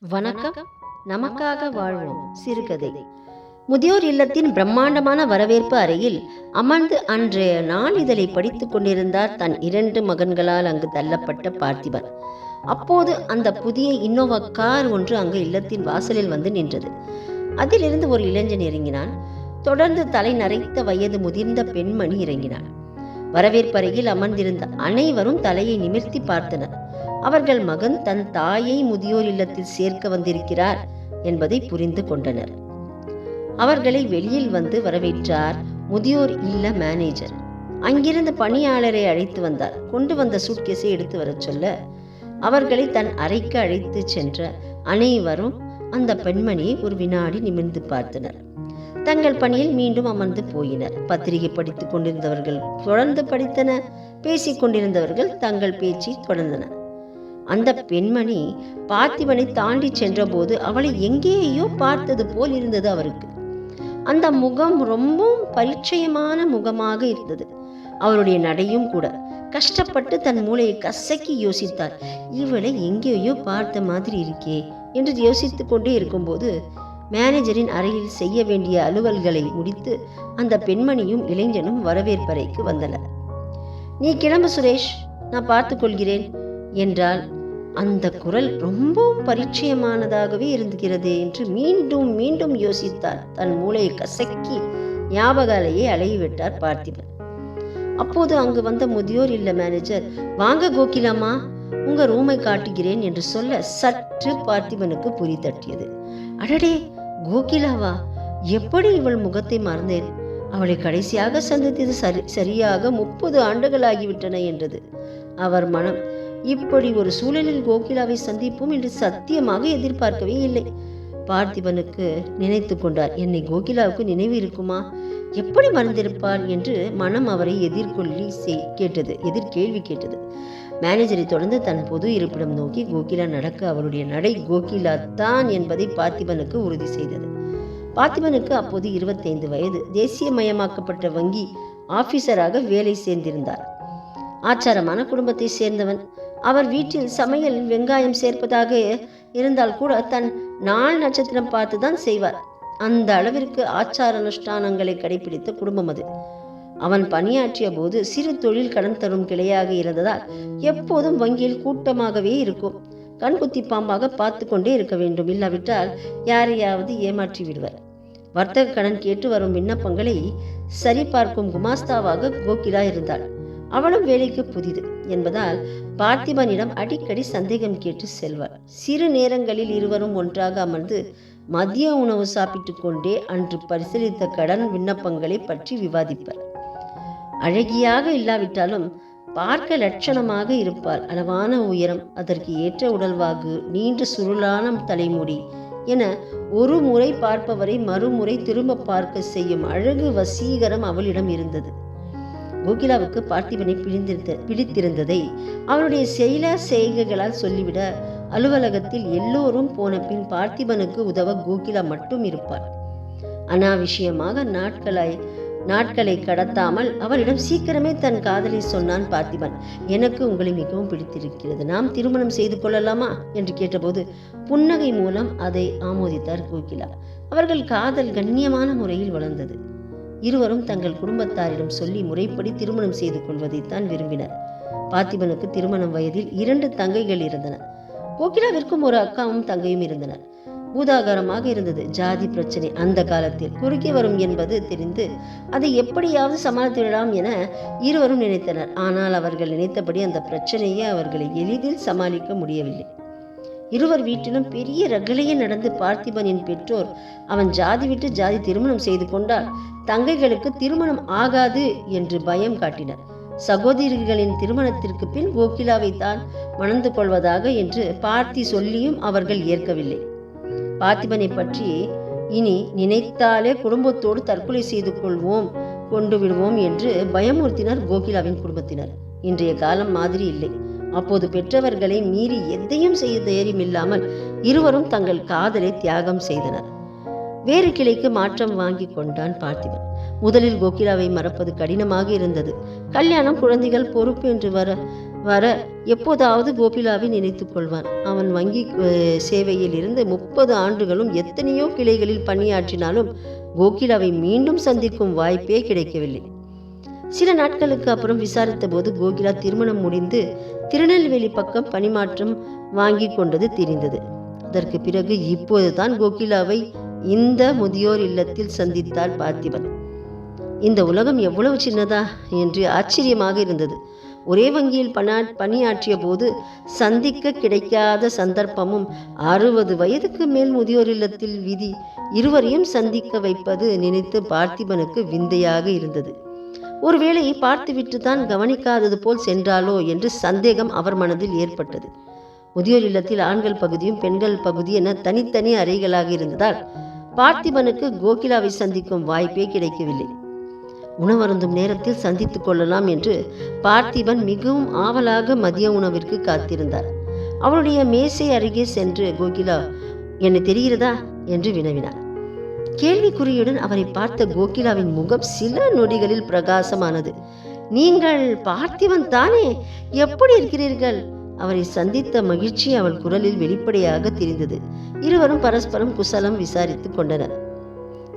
வணக்கம். நமக்காக வாழ்வோம். சிறுகதை. முதியோர் இல்லத்தின் பிரம்மாண்டமான வரவேற்பு அறையில் அமர்ந்து அன்றைய நாளிதழை படித்துக் கொண்டிருந்தார் தன் இரண்டு மகன்களால் அங்கு தள்ளப்பட்ட பார்த்திபன். அப்போது அந்த புதிய இன்னோவா கார் ஒன்று அங்கு இல்லத்தின் வாசலில் வந்து நின்றது. அதிலிருந்து ஒரு இளைஞன் இறங்கினான். தொடர்ந்து தலை நரைத்த வயது முதிர்ந்த பெண்மணி இறங்கினாள். வரவேற்பறையில் அமர்ந்திருந்த அனைவரும் தலையை நிமிர்த்தி பார்த்தனர். அவர்கள் மகன் தன் தாயை முதியோர் இல்லத்தில் சேர்க்க வந்திருக்கிறார் என்பதை புரிந்து கொண்டனர். அவர்களை வெளியில் வந்து வரவேற்றார் முதியோர் இல்ல மேனேஜர் அங்கிருந்த பணியாளரை அழைத்து வந்தார். கொண்டு வந்த சூட்கேஸை எடுத்து வரச் சொல்ல அவர்களை தன் அறைக்கு அழைத்து சென்ற அனைவரும் அந்த பெண்மணியை ஒரு வினாடி நிமிர்ந்து பார்த்தனர். தங்கள் பணியில் மீண்டும் அமர்ந்து போயினர். பத்திரிகை படித்துக் கொண்டிருந்தவர்கள் தொடர்ந்து படித்தனர். பேசிக் கொண்டிருந்தவர்கள் தங்கள் பேச்சை தொடர்ந்தனர். அந்த பெண்மணி பார்த்திபனை தாண்டி சென்றபோது அவளை எங்கேயோ பார்த்தது போல் இருந்தது அவருக்கு. அந்த முகம் ரொம்பவும் பரிச்சயமான முகமாக இருந்தது. அவருடைய நடையும் கூட கஷ்டப்பட்டு தன் மூளையை கசக்கி யோசித்தார். இவளை எங்கேயோ பார்த்த மாதிரி இருக்கே என்று யோசித்து கொண்டே இருக்கும்போது மேனேஜரின் அறையில் செய்ய வேண்டிய அலுவல்களை முடித்து அந்த பெண்மணியும் இளைஞனும் வரவேற்பறைக்கு வந்தனர். நீ கிளம்பு சுரேஷ் நான் பார்த்துக்கொள்கிறேன் என்றால் அந்த குரல் ரொம்பவும் பரிச்சயமானதாகவே இருந்துகிறது என்று மீண்டும் மீண்டும் யோசித்தார். தன் மூளையை கசக்கி ஞாபக அலையை அலையவிட்டார் பார்த்திபன். அப்போது அங்கு வந்த முதியோர் இல்ல மேனேஜர் வாங்க கோகிலாமா உங்க ரூமை காட்டுகிறேன் என்று சொல்ல சற்று பார்த்திபனுக்கு புரி தட்டியது. அடடே கோகிலாவா? எப்படி இவள் முகத்தை மறந்தேன்? அவளை கடைசியாக சந்தித்தது சரி சரியாக முப்பது ஆண்டுகளாகிவிட்டன என்றது. அவர் மனம் இப்படி ஒரு சூழலில் கோகிலாவை சந்திப்போம் என்று சத்தியமாக எதிர்பார்க்கவே இல்லை. பார்த்திபனுக்கு நினைத்து கொண்டார் என்னை கோகிலாவுக்கு நினைவு இருக்குமா? எப்படி மறந்திருப்பாள்? என்று மனம் அவரை எதிர்கொள்ளி கேட்டது கேட்டது எதிர்கேள்வி கேட்டது. மேனேஜரை தொடர்ந்து தன் பொது இருப்பிடம் நோக்கி கோகிலா நடக்க அவருடைய நடை கோகிலா தான் என்பதை பார்த்திபனுக்கு உறுதி செய்தது. பார்த்திபனுக்கு அப்போது இருபத்தைந்து வயது. தேசியமயமாக்கப்பட்ட வங்கி ஆபீசராக வேலை சேர்ந்திருந்தார். ஆச்சாரமான குடும்பத்தை சேர்ந்தவன். அவர் வீட்டில் சமையல் வெங்காயம் சேர்ப்பதாக இருந்தால் கூட தன் நாள் நட்சத்திரம் பார்த்து தான் செய்வார். அந்த அளவிற்கு ஆச்சார அனுஷ்டானங்களை கடைபிடித்த குடும்பம் அது. அவன் பணியாற்றிய போது சிறு தொழில் கடன் தரும் கிளையாக இருந்ததால் எப்போதும் வங்கியில் கூட்டமாகவே இருக்கும். கண்குத்தி பாம்பாக பார்த்து கொண்டே இருக்க வேண்டும். இல்லாவிட்டால் யாரையாவது ஏமாற்றி விடுவர். வர்த்தக கடன் கேட்டு வரும் விண்ணப்பங்களை சரிபார்க்கும் குமாஸ்தாவாக கோகிலா இருந்தாள். அவளும் வேலைக்கு புதிது. என்பதால் பார்த்திபனிடம் அடிக்கடி சந்தேகம் கேட்டு செல்வார். சிறு நேரங்களில் இருவரும் ஒன்றாக அமர்ந்து மதிய உணவு சாப்பிட்டுக் கொண்டே அன்று பரிசீலித்த கடன் விண்ணப்பங்களை பற்றி விவாதிப்பார். அழகியாக இல்லாவிட்டாலும் பார்க்க லட்சணமாக இருப்பார். அளவான உயரம் அதற்கு ஏற்ற உடல்வாகு நீண்ட சுருளான தலைமுடி என ஒரு முறை பார்ப்பவரை மறுமுறை திரும்ப பார்க்க செய்யும் அழகு வசீகரம் அவளிடம் இருந்தது. கோகிலாவுக்கு பார்த்திபனை பிடிந்திருந்த பிடித்திருந்ததை அவனுடைய செயல செய்கைகளால் சொல்லிவிட அலுவலகத்தில் எல்லோரும் போன பின் பார்த்திபனுக்கு உதவ கோகிலா மட்டும் இருப்பார். அனாவசியமாக நாட்களாய் நாட்களை கடத்தாமல் அவரிடம் சீக்கிரமே தன் காதலை சொன்னான் பார்த்திபன். எனக்கு உங்களை மிகவும் பிடித்திருக்கிறது. நாம் திருமணம் செய்து கொள்ளலாமா? என்று கேட்டபோது புன்னகை மூலம் அதை ஆமோதித்தார் கோகிலா. அவர்கள் காதல் கண்ணியமான முறையில் வளர்ந்தது. இருவரும் தங்கள் குடும்பத்தாரிடம் சொல்லி முறைப்படி திருமணம் செய்து கொள்வதைத்தான் விரும்பினர். பார்த்திபனுக்கு திருமணம் வயதில் இரண்டு தங்கைகள் இருந்தன. கோகிலாவிற்கும் ஒரு அக்காவும் தங்கையும் இருந்தனர். பூதாகாரமாக இருந்தது. ஜாதி பிரச்சனை அந்த காலத்தில் குறுக்கி வரும் என்பது தெரிந்து அதை எப்படியாவது சமாளித்துவிடலாம் என இருவரும் நினைத்தனர். ஆனால் அவர்கள் நினைத்தபடி அந்த பிரச்சனையை அவர்களை எளிதில் சமாளிக்க முடியவில்லை. இருவர் வீட்டிலும் பெரிய ரகலையே நடந்து பார்த்திபனின் பெற்றோர். அவன் ஜாதி விட்டு ஜாதி திருமணம் செய்து கொண்டால் தங்கைகளுக்கு திருமணம் ஆகாது என்று பயம் காட்டினர். சகோதரிகளின் திருமணத்திற்கு பின் கோகிலாவை தான் மணந்து கொள்வதாக என்று பார்த்தி சொல்லியும் அவர்கள் ஏற்கவில்லை. பார்த்திபனை பற்றி இனி நினைத்தாலே குடும்பத்தோடு தற்கொலை செய்து கொள்வோம் கொண்டு விடுவோம் என்று பயமுறுத்தினர் கோகிலாவின் குடும்பத்தினர். இன்றைய காலம் மாதிரி இல்லை. அப்போது பெற்றவர்களை மீறி எதையும் செய்ய தைரியம் இல்லாமல் இருவரும் தங்கள் காதலை தியாகம் செய்தனர். வேறு கிளைக்கு மாற்றம் வாங்கி கொண்டான் பார்த்திபன். முதலில் கோகிலாவை மறப்பது கடினமாக இருந்தது. கல்யாணம் குழந்தைகள் பொறுப்பு என்று வர வர எப்போதாவது கோகிலாவை நினைத்துக் கொள்வான். அவன் வங்கி சேவையில் இருந்து முப்பது ஆண்டுகளும் எத்தனையோ கிளைகளில் பணியாற்றினாலும் கோகிலாவை மீண்டும் சந்திக்கும் வாய்ப்பே கிடைக்கவில்லை. சில நாட்களுக்கு அப்புறம் விசாரித்த போது கோகிலா திருமணம் முடிந்து திருநெல்வேலி பக்கம் பணிமாற்றம் வாங்கி கொண்டது தெரிந்தது. அதற்கு பிறகு இப்போதுதான் கோகிலாவை இந்த முதியோர் இல்லத்தில் சந்தித்தார் பார்த்திபன். இந்த உலகம் எவ்வளவு சின்னதா என்று ஆச்சரியமாக இருந்தது. ஒரே வங்கியில் பணா பணியாற்றிய போது சந்திக்க கிடைக்காத சந்தர்ப்பமும் அறுபது வயதுக்கு மேல் முதியோர் இல்லத்தில் விதி இருவரையும் சந்திக்க வைப்பது நினைத்து பார்த்திபனுக்கு விந்தையாக இருந்தது. ஒருவேளை பார்த்துவிட்டு தான் கவனிக்காதது போல் சென்றாலோ என்று சந்தேகம் அவர் மனதில் ஏற்பட்டது. முதியோர் இல்லத்தில் ஆண்கள் பகுதியும் பெண்கள் பகுதி என தனித்தனி அறைகளாக இருந்ததால் பார்த்திபனுக்கு கோகிலாவை சந்திக்கும் வாய்ப்பே கிடைக்கவில்லை. உணவருந்தும் நேரத்தில் சந்தித்துக் கொள்ளலாம் என்று பார்த்திபன் மிகவும் ஆவலாக மதிய உணவிற்கு காத்திருந்தார். அவளுடைய மேசை அருகே சென்று கோகிலா என்ன தெரிகிறதா? என்று வினவினார். கேள்விக்குறியுடன் அவரை பார்த்த கோகிலாவின் முகம் சில நொடிகளில் பிரகாசமானது. நீங்கள் பார்த்திவன் தானே? எப்படி இருக்கிறீர்கள்? அவரை சந்தித்த மகிழ்ச்சி அவள் குரலில் வெளிப்படையாக தெரிந்தது. இருவரும் பரஸ்பரம் குசலம் விசாரித்துக் கொண்டனர்.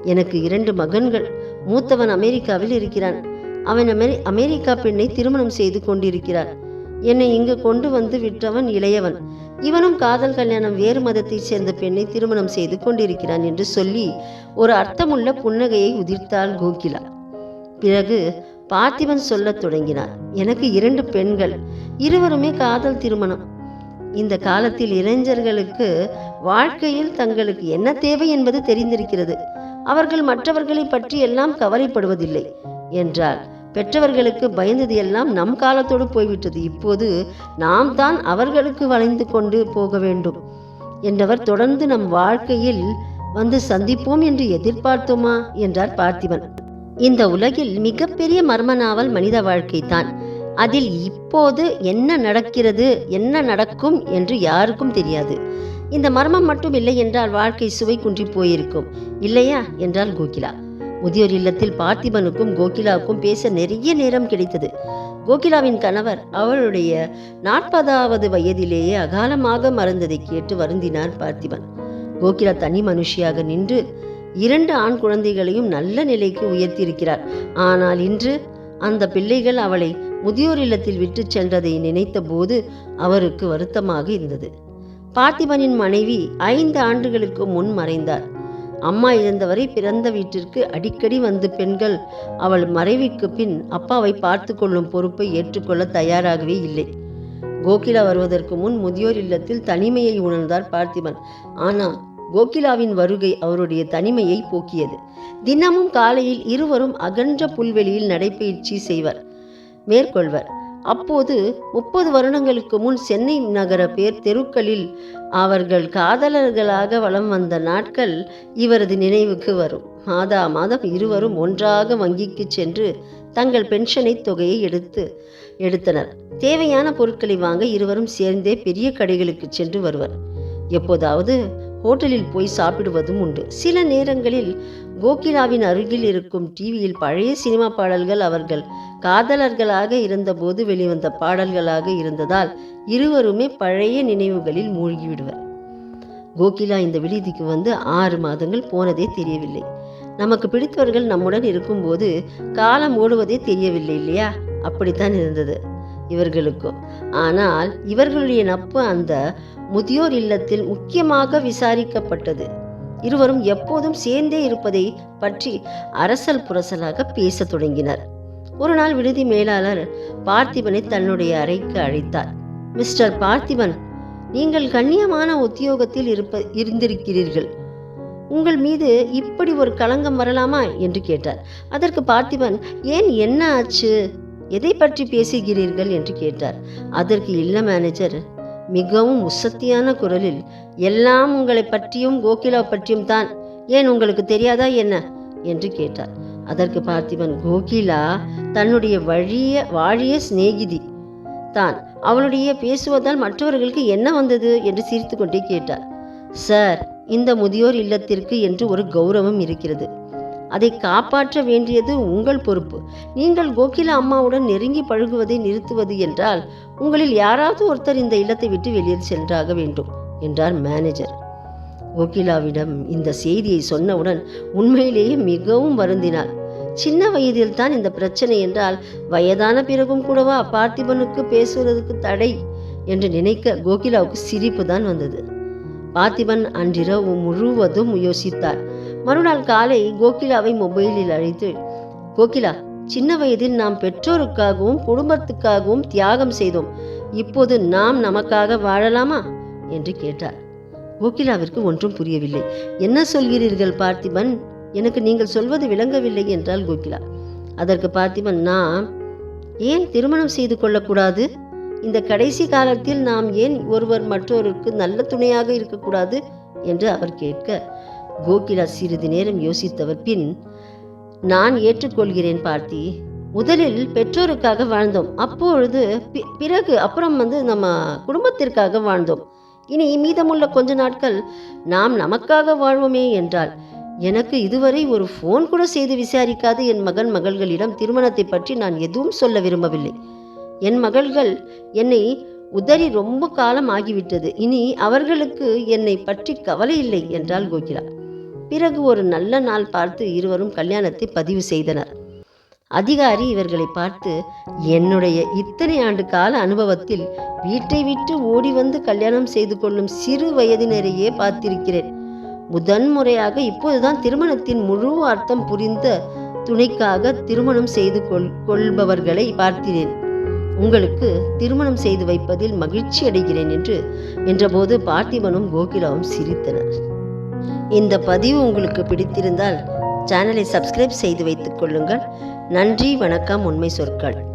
எனக்கு இரண்டு மகன்கள். மூத்தவன் அமெரிக்காவில் இருக்கிறான். அவன் அமெரி அமெரிக்கா பெண்ணை திருமணம் செய்து கொண்டிருக்கிறான் என்னை இங்கு கொண்டு வந்து விட்டவன் இளையவன். இவனும் காதல் கல்யாணம் வேறு மதத்தைச் சேர்ந்த பெண்ணை திருமணம் செய்து கொண்டிருக்கிறான் என்று சொல்லி ஒரு அர்த்தமுள்ள புன்னகையை உதிர்த்தாள் கோகிலா. பிறகு பார்த்திபன் சொல்லத் தொடங்கினார் எனக்கு இரண்டு பெண்கள் இருவருமே காதல் திருமணம். இந்த காலத்தில் இளைஞர்களுக்கு வாழ்க்கையில் தங்களுக்கு என்ன தேவை என்பது தெரிந்திருக்கிறது. அவர்கள் மற்றவர்களை பற்றி எல்லாம் கவலைப்படுவதில்லை என்றார் பெற்றவர்களுக்கு பயந்தது எல்லாம் நம் காலத்தோடு போய்விட்டது. இப்போது நாம் தான் அவர்களுக்கு வளைந்து கொண்டு போக வேண்டும். என்றவர் தொடர்ந்து நம் வாழ்க்கையில் வந்து சந்திப்போம் என்று எதிர்பார்த்தோமா? என்றார் பார்த்திபன். இந்த உலகில் மிகப்பெரிய மர்ம நாவல் மனித வாழ்க்கை தான் அதில் இப்போது என்ன நடக்கிறது என்ன நடக்கும் என்று யாருக்கும் தெரியாது. இந்த மர்மம் மட்டும் இல்லை என்றால் வாழ்க்கை சுவை குன்றி போயிருக்கும். இல்லையா? என்றால் கோகிலா. முதியோர் இல்லத்தில் பார்த்திபனுக்கும் கோகிலாவுக்கும் பேச நிறைய நேரம் கிடைத்தது. கோகிலாவின் கணவர் அவளுடைய நாற்பதாவது வயதிலேயே அகாலமாக மறந்ததை கேட்டு வருந்தினார் பார்த்திபன். கோகிலா தனி மனுஷியாக நின்று இரண்டு ஆண் குழந்தைகளையும் நல்ல நிலைக்கு உயர்த்தியிருக்கிறார். ஆனால் இன்று அந்த பிள்ளைகள் அவளை முதியோர் இல்லத்தில் விட்டுச் சென்றதை நினைத்த போது அவருக்கு வருத்தமாக இருந்தது. பார்த்திபனின் மனைவி ஐந்து ஆண்டுகளுக்கு முன் மறைந்தார். அம்மா இழந்தவரை பிறந்த வீட்டிற்கு அடிக்கடி வந்து பெண்கள். அவள் மறைவிக்கு பின் அப்பாவை பார்த்து கொள்ளும் பொறுப்பை ஏற்றுக்கொள்ள தயாராகவே இல்லை. கோகிலா வருவதற்கு முன் முதியோர் இல்லத்தில் தனிமையை உணர்ந்தார் பார்த்திபன். ஆனால் கோகிலாவின் வருகை அவருடைய தனிமையை போக்கியது. தினமும் காலையில் இருவரும் அகன்ற புல்வெளியில் நடைபயிற்சி செய்வர். மேற்கொள்வர். அப்போது முப்பது வருடங்களுக்கு முன் சென்னை நகர பேர் தெருக்களில் அவர்கள் காதலர்களாக வலம் வந்த நாட்கள் இவரது நினைவுக்கு வரும். மாதா மாதம் இருவரும் ஒன்றாக வங்கிக்கு சென்று தங்கள் பென்ஷனை தொகையை எடுத்து எடுத்தனர். தேவையான பொருட்களை வாங்க இருவரும் சேர்ந்தே பெரிய கடைகளுக்கு சென்று வருவர். எப்போதாவது ஹோட்டலில் போய் சாப்பிடுவதும் உண்டு. சில நேரங்களில் கோகிலாவின் அருகில் இருக்கும் டிவியில் பழைய சினிமா பாடல்கள் அவர்கள் காதலர்களாக இருந்தபோது வெளிவந்த பாடல்களாக இருந்ததால் இருவருமே பழைய நினைவுகளில் மூழ்கிவிடுவர். கோகிலா இந்த விடுதிக்கு வந்து ஆறு மாதங்கள் போனதே தெரியவில்லை. நமக்கு பிடித்தவர்கள் நம்முடன் இருக்கும்போது காலம் ஓடுவதே தெரியவில்லை இல்லையா? அப்படித்தான் இருந்தது இவர்களுக்கும். ஆனால் இவர்களுடைய நட்பு அந்த முதியோர் இல்லத்தில் முக்கியமாக விசாரிக்கப்பட்டது. இருவரும் எப்போதும் சேர்ந்தே இருப்பதை பற்றி அரசல் புரசலாக பேசத் தொடங்கினர். ஒரு நாள் விடுதி மேலாளர் பார்த்திபனை தன்னுடைய அறைக்கு அழைத்தார். மிஸ்டர் பார்த்திபன் நீங்கள் கண்ணியமான உத்தியோகத்தில் இருப்ப இருந்திருக்கிறீர்கள். உங்கள் மீது இப்படி ஒரு களங்கம் வரலாமா? என்று கேட்டார். அதற்கு பார்த்திபன் ஏன் என்ன ஆச்சு? எதை பற்றி பேசுகிறீர்கள்? என்று கேட்டார். அதற்கு இல்ல மேனேஜர். மிகவும் உசத்தியான குரலில் எல்லாம் உங்களை பற்றியும் கோகிலா பற்றியும் தான். ஏன் உங்களுக்கு தெரியாதா என்ன? என்று கேட்டார். அதற்கு பார்த்திபன் கோகிலா தன்னுடைய வழிய வாழிய சிநேகிதி தான். அவளுடைய பேசுவதால் மற்றவர்களுக்கு என்ன வந்தது? என்று சிரித்துக்கொண்டே கேட்டார். சார் இந்த முதியோர் இல்லத்திற்கு என்று ஒரு கௌரவம் இருக்கிறது. அதை காப்பாற்ற வேண்டியது உங்கள் பொறுப்பு. நீங்கள் கோகிலா அம்மாவுடன் நெருங்கி பழகுவதை நிறுத்துவது என்றால் உங்களில் யாராவது ஒருத்தர் இந்த இல்லத்தை விட்டு வெளியே சென்றாக வேண்டும் என்றார் மேனேஜர். கோகிலாவிடம் இந்த செய்தியை சொன்னவுடன் உண்மையிலேயே மிகவும் வருந்தினார். சின்ன வயதில் தான் இந்த பிரச்சனை என்றால் வயதான பிறகும் கூடவா பார்த்திபனுக்கு பேசுவதற்கு தடை என்று நினைக்க கோகிலாவுக்கு சிரிப்பு தான் வந்தது. பார்த்திபன் அன்றிரவு முழுவதும் யோசித்தார். மறுநாள் காலை கோகிலாவை மொபைலில் அழைத்து கோகிலா சின்ன வயதில் நாம் பெற்றோருக்காகவும் குடும்பத்துக்காகவும் தியாகம் செய்தோம். இப்போது நாம் நமக்காக வாழலாமா? என்று கேட்டார். கோகிலாவிற்கு ஒன்றும் புரியவில்லை. என்ன சொல்கிறீர்கள் பார்த்திபன்? எனக்கு நீங்கள் சொல்வது விளங்கவில்லை என்றால் கோகிலா. அதற்கு பார்த்திபன் நாம் ஏன் திருமணம் செய்து கொள்ளக்கூடாது? இந்த கடைசி காலத்தில் நாம் ஏன் ஒருவர் மற்றொருக்கு நல்ல துணையாக இருக்கக்கூடாது? என்று அவர் கேட்க கோகிலா சிறிது நேரம் யோசித்தவர் பின் நான் ஏற்றுக்கொள்கிறேன் பார்த்தி. முதலில் பெற்றோருக்காக வாழ்ந்தோம். அப்பொழுது பிறகு அப்புறம் வந்து நம்ம குடும்பத்திற்காக வாழ்ந்தோம். இனி மீதமுள்ள கொஞ்ச நாட்கள் நாம் நமக்காக வாழ்வோமே என்றால் எனக்கு இதுவரை ஒரு ஃபோன் கூட செய்து விசாரிக்காத. என் மகன் மகள்களிடம் திருமணத்தை பற்றி நான் எதுவும் சொல்ல விரும்பவில்லை. என் மகள்கள் என்னை உதறி ரொம்ப காலம் ஆகிவிட்டது. இனி அவர்களுக்கு என்னை பற்றி கவலை இல்லை என்றாள் கோகிலா. பிறகு ஒரு நல்ல நாள் பார்த்து இருவரும் கல்யாணத்தை பதிவு செய்தனர். அதிகாரி இவர்களை பார்த்து என்னுடைய இத்தனை ஆண்டு கால அனுபவத்தில் வீட்டை விட்டு ஓடி வந்து கல்யாணம் செய்து கொள்ளும் சிறு வயதினரையே பார்த்திருக்கிறேன். முதன்முறையாக இப்போதுதான் திருமணத்தின் முழு அர்த்தம் புரிந்த துணைக்காக திருமணம் செய்து கொள் கொள்பவர்களை பார்க்கிறேன் உங்களுக்கு திருமணம் செய்து வைப்பதில் மகிழ்ச்சி அடைகிறேன் என்று என்றபோது பார்த்திபனும் கோகிலாவும் சிரித்தனர். இந்த பதிவு உங்களுக்கு பிடித்திருந்தால் சேனலை சப்ஸ்கிரைப் செய்து வைத்துக் கொள்ளுங்கள். நன்றி வணக்கம் உண்மை சொற்கள்.